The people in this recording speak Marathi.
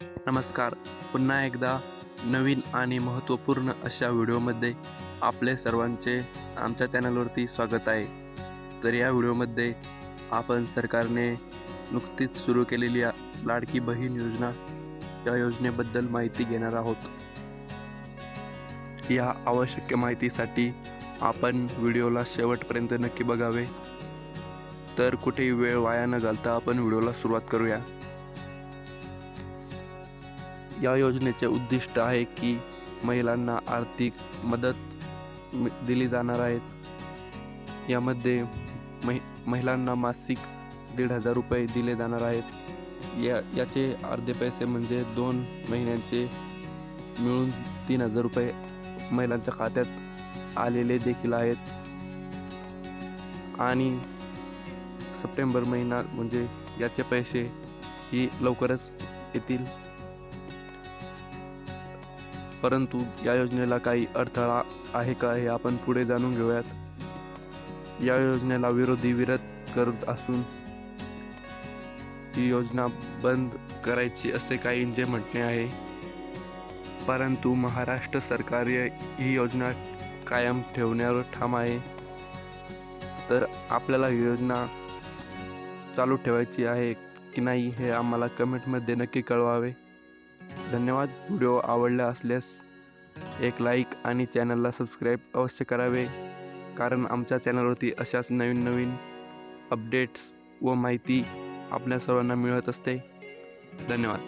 नमस्कार. पुन्हा एकदा नवीन आणि महत्त्वपूर्ण अशा व्हिडिओमध्ये आपले सर्वांचे आमच्या चॅनलवरती स्वागत आहे. तर या व्हिडिओमध्ये आपण सरकारने नुकतीच सुरू केलेली लाडकी बहीण योजना या योजनेबद्दल माहिती घेणार आहोत. या आवश्यक माहितीसाठी आपण व्हिडिओला शेवटपर्यंत नक्की बघावे. तर कुठेही वेळ वाया न घालता आपण व्हिडिओला सुरुवात करूया. या योजनेचे उद्दिष्ट आहे की महिलांना आर्थिक मदत दिली जाणार आहेत यामध्ये महि महिलांना मासिक दीड हजार रुपये दिले जाणार आहेत. या याचे अर्धे पैसे म्हणजे दोन महिन्यांचे मिळून तीन हजार रुपये महिलांच्या खात्यात आलेले देखील आहेत. आणि सप्टेंबर महिना म्हणजे याचे पैसे ही लवकरच येतील. परंतु या योजनेला काही अडथळा आहे का हे आपण पुढे जाणून घेऊयात. या योजनेला विरोधी विरोध करत असून ही योजना बंद करायची असे काहींचे म्हणणे आहे. परंतु महाराष्ट्र सरकार ही योजना कायम ठेवण्यावर ठाम आहे. तर आपल्याला ही योजना चालू ठेवायची आहे की नाही हे आम्हाला कमेंटमध्ये नक्की कळवावे. धन्यवाद. व्हिडिओ आवडला असल्यास एक लाईक आणि चॅनलला सबस्क्राईब अवश्य करावे. कारण आमच्या चॅनलवरती अशाच नवीन नवीन अपडेट्स व माहिती आपल्या सर्वांना मिळत असते. धन्यवाद.